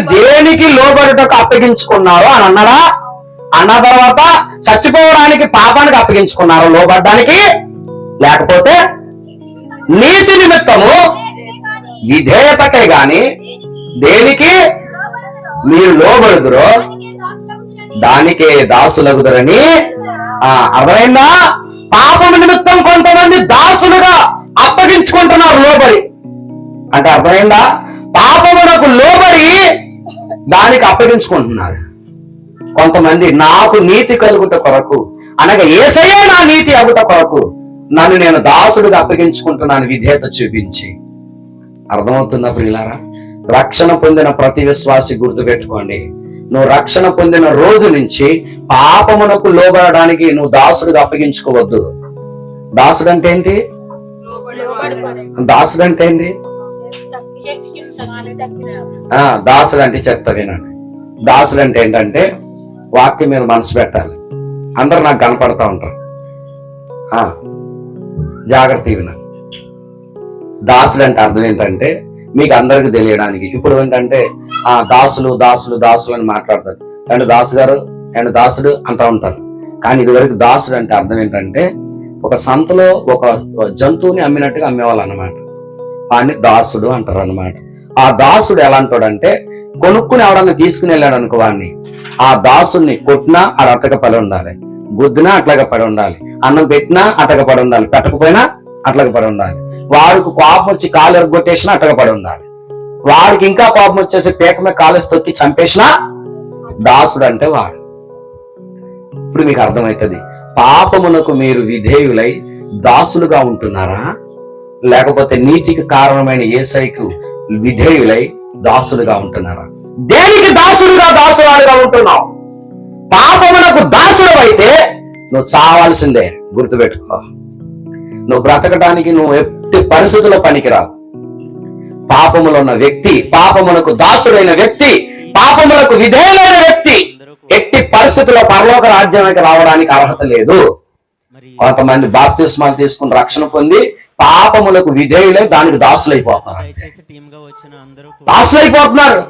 దేనికి లోబడుటకు అప్పగించుకున్నారు అని అన్నాడా? అన్న తర్వాత చచ్చిపోవడానికి పాపానికి అప్పగించుకున్నారు లోబడ్డానికి? లేకపోతే నీతి నిమిత్తము విధేయతకే గాని దేనికి మీరు లోబడుదురో దానికే దాసులగుదరని? ఆ అర్థమైందా? పాపం నిమిత్తం కొంతమంది దాసులుగా అప్పగించుకుంటున్నారు లోబడి. అంటే అర్థమైందా? పాపమునకు లోబడి దానికి అప్పగించుకుంటున్నారు. కొంతమంది నాకు నీతి కలుగుట కొరకు అనగా ఏసయ్యే నా నీతి అగుట కొరకు నన్ను నేను దాసుడిగా అప్పగించుకుంటున్నాను విధేయత చూపించి. అర్థమవుతుందా ప్రియులారా? రక్షణ పొందిన ప్రతి విశ్వాసి గుర్తుపెట్టుకోండి నువ్వు రక్షణ పొందిన రోజు నుంచి పాపమునకు లోబడడానికి నువ్వు దాసుడిగా అప్పగించుకోవద్దు. దాసుడు అంటే ఏంటి? దాసుడు అంటే ఏంటి? ఆ అంటే చెప్తా వినండి. దాసులు అంటే ఏంటంటే వాక్యం మీద మనసు పెట్టాలి. అందరు నాకు కనపడతా ఉంటారు. ఆ జాగ్రత్త వినండి. దాసులు అంటే అర్థం ఏంటంటే మీకు అందరికి తెలియడానికి. ఇప్పుడు ఏంటంటే ఆ దాసులు దాసులు దాసులు అని మాట్లాడతారు. అండ్ దాసు గారు అండ్ దాసుడు అంటా ఉంటారు. కానీ ఇదివరకు దాసుడు అంటే అర్థం ఏంటంటే ఒక సంతలో ఒక జంతువుని అమ్మినట్టుగా అమ్మేవాళ్ళు అనమాట వాడిని దాసుడు అంటారు అనమాట ఆ దాసుడు ఎలా అంటాడంటే కొనుక్కుని ఎవడన్నా తీసుకుని వెళ్ళాడు అనుకో వాడిని ఆ దాసుని కొట్టినా అది అట్టక పడి ఉండాలి. గుద్దినా అట్లాగా పడి ఉండాలి. అన్నం పెట్టినా అట్టక పడి ఉండాలి. పెట్టకపోయినా అట్లాగ పడి ఉండాలి. వాడికి కోపం వచ్చి కాలు ఎరగొట్టేసినా అట్టగా పడి ఉండాలి. వాడికి ఇంకా కోపం వచ్చేసి పీక మీద కాలేసి తొక్కి చంపేసినా దాసుడు అంటే వాడు. ఇప్పుడు మీకు అర్థమవుతుంది పాపమునకు మీరు విధేయులై దాసులుగా ఉంటున్నారా? లేకపోతే నీతికి కారణమైన ఏసైకు విధేయులై దాసులుగా ఉంటున్నారా? దేనికి దాసులుగా దాసురాలుగా ఉంటున్నావు? పాపమునకు దాసుడు అయితే నువ్వు చావాల్సిందే గుర్తుపెట్టుకో. నువ్వు బ్రతకడానికి నువ్వు ఎట్టి పరిస్థితుల్లో పనికిరావు. పాపములో ఉన్న వ్యక్తి పాపమునకు దాసుడైన వ్యక్తి పాపములకు విధేయులైన వ్యక్తి ఎట్టి పరిస్థితుల్లో పరలోక రాజ్యానికి రావడానికి అర్హత లేదు. కొంతమంది బాప్తిస్మాలు తీసుకుని రక్షణ పొంది పాపములకు విధేయులై దానికి దాసులైపోతున్నారు. దాసులైపోతున్నారు.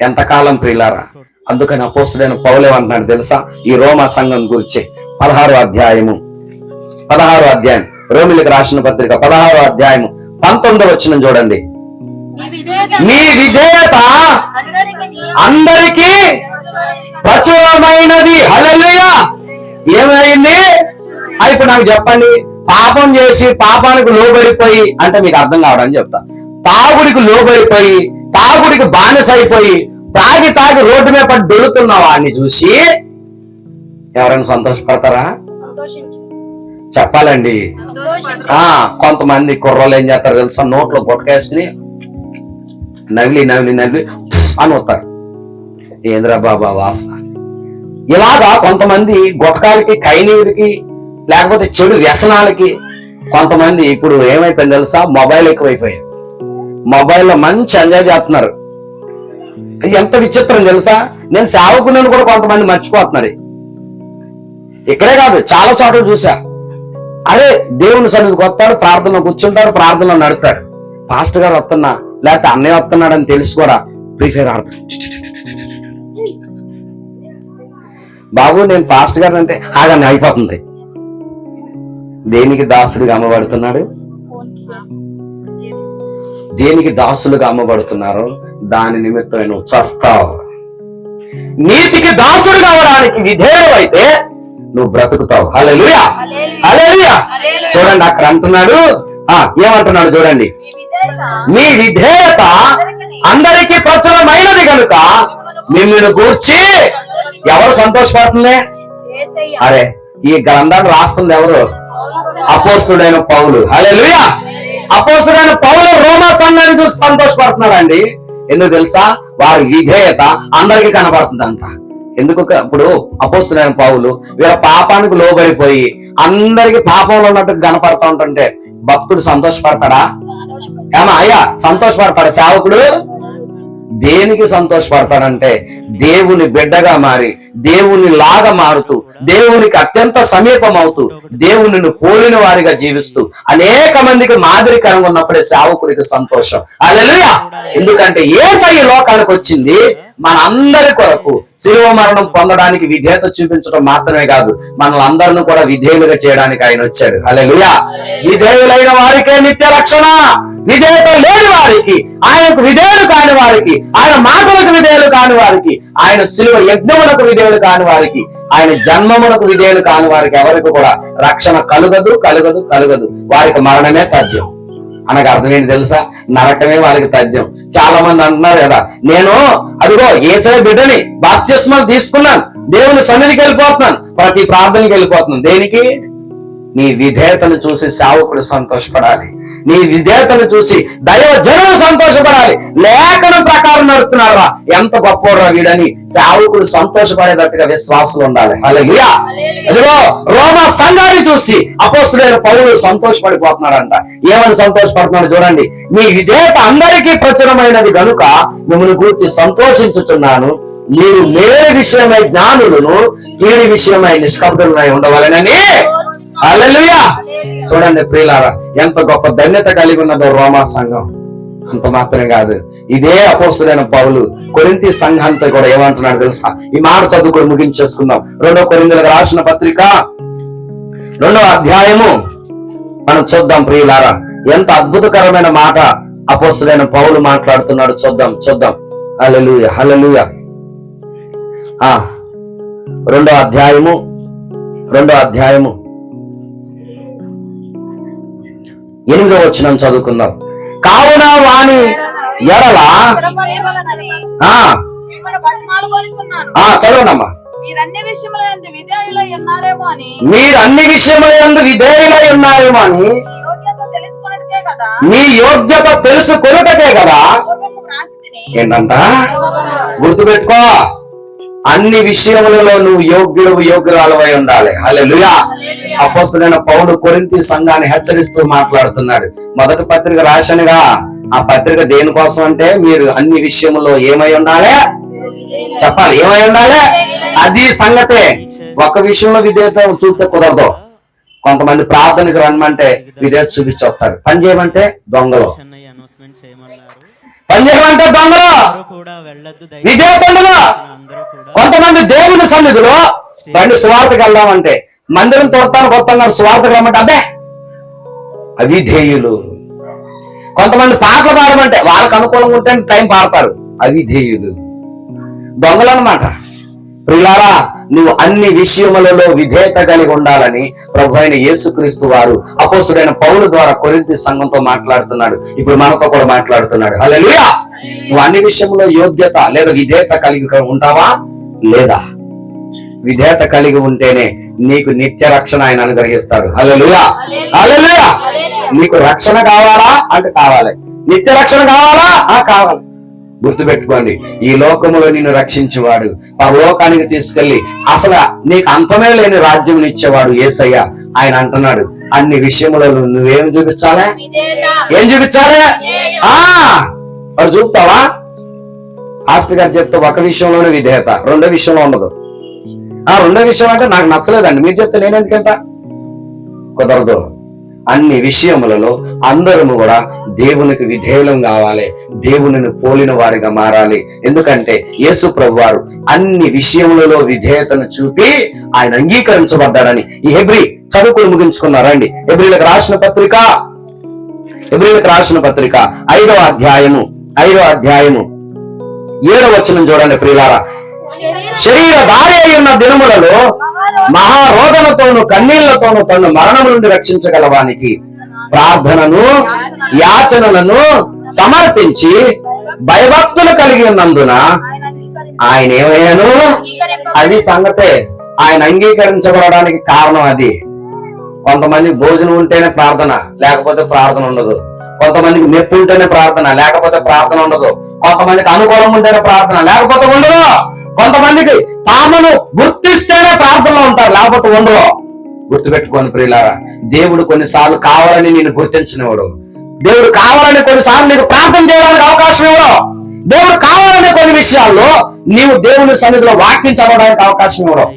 ఎంతకాలం ప్రియులారా? అందుకని అపోస్తుడైన పౌలేమంటున్నాడు తెలుసా? ఈ రోమా సంఘం గురించి పదహారో అధ్యాయము. పదహారో అధ్యాయం. రోమిలకు రాసిన పత్రిక పదహారో అధ్యాయము. పంతొమ్మిదో వచ్చిన చూడండి. మీ విధేయత అందరికీ ప్రచురమైనది. హల్లెలూయా! ఏమైంది? ఇప్పుడు నాకు చెప్పండి. పాపం చేసి పాపానికి లోబడిపోయి అంటే మీకు అర్థం కావడానికి చెప్తా. తాగుడికి లోబడిపోయి తాగుడికి బానిస అయిపోయి తాగి తాగి రోడ్డు మీద పడి దొరుకుతున్న వాడిని చూసి ఎవరైనా సంతోషపడతారా? చెప్పాలండి. ఆ కొంతమంది కుర్రోళ్ళు ఏం చేస్తారు తెలుసా? నోట్లో గుట్టకేసుకుని నవిలి నవిలి నవిలి అని వస్తారు. ఏంద్రా బాబా వాసన? ఇలాగా కొంతమంది గుట్టకాలకి కైనీరుకి లేకపోతే చెడు వ్యసనాలకి కొంతమంది ఇప్పుడు ఏమైపోయింది తెలుసా? మొబైల్ ఎక్కువైపోయాయి మొబైల్లో మంచి ఎంజాయ్ చేస్తున్నారు. ఎంత విచిత్రం తెలుసా? నేను సేవకులను కూడా కొంతమంది మర్చిపోతున్నారు. ఇక్కడే కాదు చాలా చోట్ల చూసా. అరే దేవుని సన్నిధికి వస్తాడు ప్రార్థన కూర్చుంటాడు ప్రార్థనలో నడుతాడు పాస్టర్ గారు వస్తున్నా లేకపోతే అన్నయ్య వస్తున్నాడు అని తెలిసి కూడా ఫ్రీ ఫైర్ ఆడతాడు బాబు నేను పాస్టర్ గారు అంటే ఆగానే అయిపోతుంది. దేనికి దాసుడిగా అమ్మబడుతున్నాడు? దేనికి దాసులుగా అమ్మబడుతున్నారో? దాని నిమిత్తం నువ్వు చస్తావు నీతికి దాసుడు కావడానికి విధేయుడైతే నువ్వు బ్రతుకుతావు. హల్లెలూయా. హల్లెలూయా. చూడండి అక్కడ అంటున్నాడు. ఆ ఏమంటున్నాడు చూడండి. మీ విధేయత అందరికీ ప్రచురమైనది కనుక మిమ్మల్ని గూర్చి ఎవరు సంతోషపడుతుంది? అరే ఈ గ్రంథాన్ని రాస్తుంది ఎవరు? అపోస్తుడైన పౌలు. హల్లెలూయా. అపోస్తుడైన పౌలు రోమా సంఘాన్ని చూసి సంతోషపడుతున్నాడండి. ఎందుకు తెలుసా? వారి విధేయత అందరికీ కనబడుతుందంట. ఎందుకు ఇప్పుడు అపోస్తుడైన పౌలు వీళ్ళ పాపానికి లోబడిపోయి అందరికి పాపంలో ఉన్నట్టు కనపడతా ఉంటుంటే భక్తుడు సంతోషపడతాడా? ఏమా అయ్యా సంతోషపడతాడు? సేవకుడు? దేనికి సంతోషపడతానంటే దేవుని బిడ్డగా మారి దేవుని లాగా మారుతూ దేవునికి అత్యంత సమీపం అవుతూ దేవునిని పోలిన వారిగా జీవిస్తూ అనేక మందికి మాదిరికరంగా ఉన్నప్పుడే సేవకుడికి సంతోషం. అలెలుయా ఎందుకంటే ఏ సై లోకానికి వచ్చింది మన అందరి కొరకు శిలువ మరణం పొందడానికి విధేయత చూపించడం మాత్రమే కాదు మనల్ని కూడా విధేయులుగా చేయడానికి ఆయన వచ్చాడు. అలెలుయా విధేయులైన వారికే నిత్య రక్షణ విధేయత లేని వారికి ఆయనకు విధేయులు కాని వారికి ఆయన మాటలకు విధేయులు కాని వారికి ఆయన శిలువ యజ్ఞములకు విధేయులు కాని వారికి ఆయన జన్మమునకు విధేయులు కాని వారికి ఎవరికి కూడా రక్షణ కలుగదు కలుగదు కలుగదు. వారికి మరణమే తథ్యం. అనకు అర్థం ఏంటి తెలుసా? నరకమే వాళ్ళకి తథ్యం. చాలా మంది అంటున్నారు కదా నేను అదిగో ఏసే బిడ్డని బాప్తిస్మాలు తీసుకున్నాను. దేవుని సన్నిధికి వెళ్ళిపోతున్నాను. ప్రతి ప్రార్థనకి వెళ్ళిపోతున్నాను. దేనికి? నీ విధేయతను చూసి సేవకుడు సంతోషపడాలి. నీ విధేయతను చూసి దైవ జనులు సంతోషపడాలి. లేఖనం ప్రకారం నడుపుతున్నారా ఎంత గొప్పరా వీడని. సేవకుడు సంతోషపడేటట్టుగా విశ్వాసులు ఉండాలి. అలా అదిగో రోమా సంఘాన్ని చూసి అపోస్తుడైన పౌరులు సంతోషపడిపోతున్నాడంట. ఏమని సంతోషపడుతున్నాడు చూడండి. మీ విధేయత అందరికీ ప్రచురమైనది కనుక మిమ్మల్ని గురించి సంతోషించుచున్నాను. మీరు మేలు విషయమై జ్ఞానులను కీడి విషయమై నిష్కపటులై ఉండవాలనని. హల్లెలూయా. చూడండి ప్రియులారా ఎంత గొప్ప ధన్యత కలిగి ఉన్నదో రోమా సంఘం. అంత మాత్రమే కాదు ఇదే అపోస్తులైన పౌలు కొరింతి సంఘంతో కూడా ఏమంటున్నాడు తెలుసా? ఈ మాట చదువుకొని ముగించేసుకుందాం. రెండో కొరిందులకు రాసిన పత్రిక రెండో అధ్యాయము. మనం చూద్దాం ప్రియులారా ఎంత అద్భుతకరమైన మాట అపోస్తులైన పౌలు మాట్లాడుతున్నాడు చూద్దాం చూద్దాం. హల్లెలూయా. ఆ రెండో అధ్యాయము రెండో అధ్యాయము. ఎనిమిదో వచ్చిన చదువుకుందాం. కావున వాణి ఎడల చదవండమ్మా మీరు అన్ని విషయములందు విధేయులై ఉన్నారేమో అని. మీ యోగ్యత తెలుసుకొనుటకే కదా. ఏంటంట? గుర్తుపెట్టుకో. అన్ని విషయములలో నువ్వు యోగ్యుడు యోగ్యురాలవై ఉండాలి. హల్లెలూయా. అపోస్తులైన పౌలు కొరింతి సంఘాన్ని హెచ్చరిస్తూ మాట్లాడుతున్నాడు. మొదటి పత్రిక రాశనిగా ఆ పత్రిక దేనికోసం అంటే మీరు అన్ని విషయములో ఏమై ఉండాలి? చెప్పాలి. ఏమై ఉండాలి? అది సంగతే. ఒక విషయంలో విధేయత చూస్తే కుదరదు. కొంతమంది ప్రార్థనకు రమ్మంటే విధేయత చూపించొస్తారు పని చేయమంటే దొంగలు. విధేయత ఉండదు అందరూ కూడా కొంతమంది దేవుని సన్నిధిలో బండి సువార్తకు వెళ్దామంటే మందిరం తోడతాను కొత్త సువార్తకు రమ్మంటే అబ్బే! అవిధేయులు. కొంతమంది పాటలు పాడమంటే వాళ్ళకి అనుకూలంగా ఉంటే టైం పాడతారు. అవిధేయులు. దొంగలు అనమాట ప్రియులారా నువ్వు అన్ని విషయములలో విధేయత కలిగి ఉండాలని ప్రభు అయిన యేసుక్రీస్తు వారు అపోసుడైన పౌలు ద్వారా కొరింతి సంఘంతో మాట్లాడుతున్నాడు. ఇప్పుడు మనతో కూడా మాట్లాడుతున్నాడు. హల్లెలూయా! నువ్వు అన్ని విషయంలో యోగ్యత లేదా విధేయత కలిగి ఉంటావా? లేదా? విధేయత కలిగి ఉంటేనే నీకు నిత్య రక్షణ ఆయన అనుగ్రహిస్తాడు. హల్లెలూయా! హల్లెలూయా! నీకు రక్షణ కావాలా? అంటే కావాలి. నిత్య రక్షణ కావాలా? ఆ కావాలి. గుర్తుపెట్టుకోండి ఈ లోకములో నిన్ను రక్షించేవాడు ఆ లోకానికి తీసుకెళ్ళి అసలు నీకు అంతమే లేని రాజ్యం ఇచ్చేవాడు ఏసయ్య. ఆయన అంటున్నాడు అన్ని విషయములలో నువ్వేం చూపించాలా? ఏం చూపించాలే? ఆ! మరి చూపుతావా? ఆస్తి గారు చెప్తే ఒక విషయంలోనే విధేయత రెండో విషయంలో ఉండదు. ఆ రెండో విషయం అంటే నాకు నచ్చలేదండి మీరు చెప్తే నేనెందుకంట కుదరదు. అన్ని విషయములలో అందరము కూడా దేవునికి విధేయులం కావాలి. దేవునిని పోలిన వారిగా మారాలి. ఎందుకంటే యేసు ప్రభు వారు అన్ని విషయములలో విధేయతను చూపి ఆయన అంగీకరించబడ్డాడని ఈ హెబ్రి చదువుకుని ముగించుకున్నారండి హెబ్రిలకు రాసిన పత్రిక? హెబ్రిలకు రాసిన పత్రిక ఐదవ అధ్యాయము ఐదవ అధ్యాయము ఏడవ వచనం చూడండి ప్రియులారా. శరీర భార్య అయి ఉన్న దినములలో మహారోదనతోను కన్నీళ్ళతోను తను మరణం నుండి రక్షించగలవానికి ప్రార్థనను యాచనలను సమర్పించి భయభక్తులు కలిగి ఉన్నందున ఆయన ఏమయ్యాను? అది సంగతే. ఆయన అంగీకరించబడడానికి కారణం అది. కొంతమంది భోజనం ఉంటేనే ప్రార్థన లేకపోతే ప్రార్థన ఉండదు. కొంతమందికి నొప్పి ఉంటేనే ప్రార్థన లేకపోతే ప్రార్థన ఉండదు. కొంతమందికి అనుకూలం ఉంటేనే ప్రార్థన లేకపోతే ఉండదు. కొంతమందికి తామును గుర్తిస్తేనే ప్రార్థనలో ఉంటారు లేకపోతే ఉండరు. గుర్తుపెట్టుకోని ప్రియులారా దేవుడు కొన్నిసార్లు కావాలని నేను గుర్తించినవాడు. దేవుడు కావాలని కొన్నిసార్లు నీకు ప్రార్థన చేయడానికి అవకాశం ఇవ్వడు. దేవుడు కావాలనే కొన్ని విషయాల్లో నీవు దేవుని సన్నిధిలో వాక్యం చదవడానికి అవకాశం ఇవ్వడం.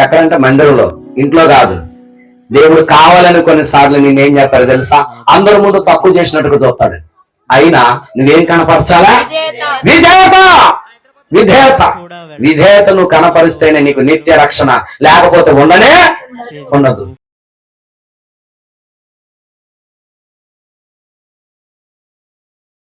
ఎక్కడంటే మందిరంలో ఇంట్లో కాదు. దేవుడు కావాలని కొన్నిసార్లు నేనేం చేస్తాడు తెలుసా? అందరి ముందు తక్కువ చేసినట్టుగా చూస్తాడు. అయినా నువ్వేం కనపరచాలా? విధేయత! విధేయత. విధేయత నువ్వు కనపరిస్తేనే నీకు నిత్య రక్షణ లేకపోతే ఉండనే ఉండదు.